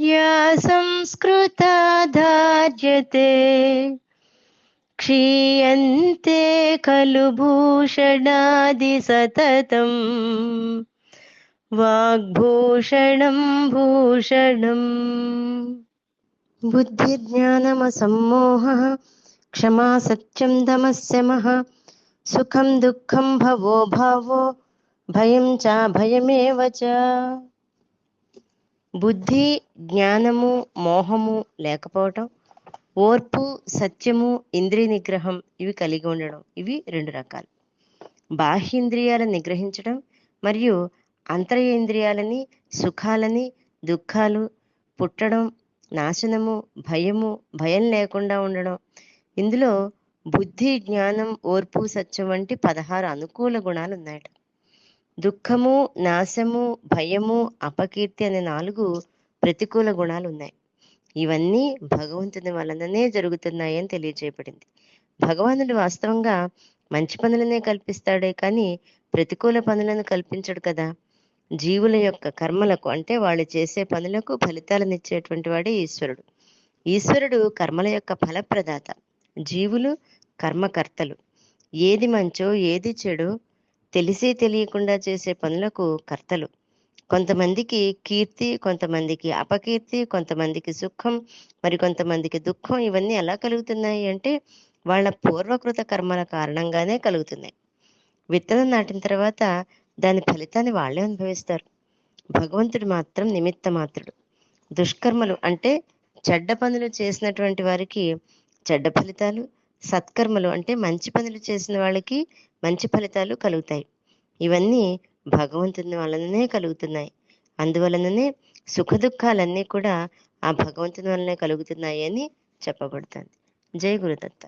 या संस्कृता धार्यते क्षीयन्ते खलु भूषणादिसततम् वाग्भूषणं भूषणम् बुद्धिर्ज्ञानमसम्मोहः क्षमा सत्यं दमस्यमः सुखं दुःखं भवो भावो भयं चाभयमेव च బుద్ధి జ్ఞానము మోహము లేకపోవటం ఓర్పు సత్యము ఇంద్రియ నిగ్రహం ఇవి కలిగి ఉండడం. ఇవి రెండు రకాలు. బాహ్యేంద్రియాలను నిగ్రహించడం మరియు అంతరేంద్రియాలని సుఖాలని దుఃఖాలు పుట్టడం నాశనము భయము భయం లేకుండా ఉండడం. ఇందులో బుద్ధి జ్ఞానం ఓర్పు సత్యం వంటి పదహారు అనుకూల గుణాలు ఉన్నాయట దుఃఖము నాశము భయము అపకీర్తి అనే నాలుగు ప్రతికూల గుణాలు ఉన్నాయి ఇవన్నీ భగవంతుని వలననే జరుగుతున్నాయని తెలియజేయబడింది. భగవానుడు వాస్తవంగా మంచి పనులనే కల్పిస్తాడే కానీ ప్రతికూల పనులను కల్పించడు కదా. జీవుల యొక్క కర్మలకు అంటే వాళ్ళు చేసే పనులకు ఫలితాలను ఇచ్చేటువంటి వాడే ఈశ్వరుడు. ఈశ్వరుడు కర్మల యొక్క ఫలప్రదాత. జీవులు కర్మకర్తలు. ఏది మంచో ఏది చెడో తెలిసి తెలియకుండా చేసే పనులకు కర్తలు. కొంతమందికి కీర్తి కొంతమందికి అపకీర్తి కొంతమందికి సుఖం మరి కొంతమందికి దుఃఖం ఇవన్నీ ఎలా కలుగుతున్నాయి అంటే వాళ్ళ పూర్వకృత కర్మల కారణంగానే కలుగుతున్నాయి. విత్తనం నాటిన తర్వాత దాని ఫలితాన్ని వాళ్ళే అనుభవిస్తారు. భగవంతుడు మాత్రం నిమిత్త మాత్రుడు దుష్కర్మలు అంటే చెడ్డ పనులు చేసినటువంటి వారికి చెడ్డ ఫలితాలు సత్కర్మలు అంటే మంచి పనులు చేసిన వాళ్ళకి మంచి ఫలితాలు కలుగుతాయి. ఇవన్నీ భగవంతుని వలననే కలుగుతున్నాయి. అందువలననే సుఖ దుఃఖాలన్నీ కూడా ఆ భగవంతుని వలనే కలుగుతున్నాయి అని చెప్పబడుతుంది. జై గురుదత్త.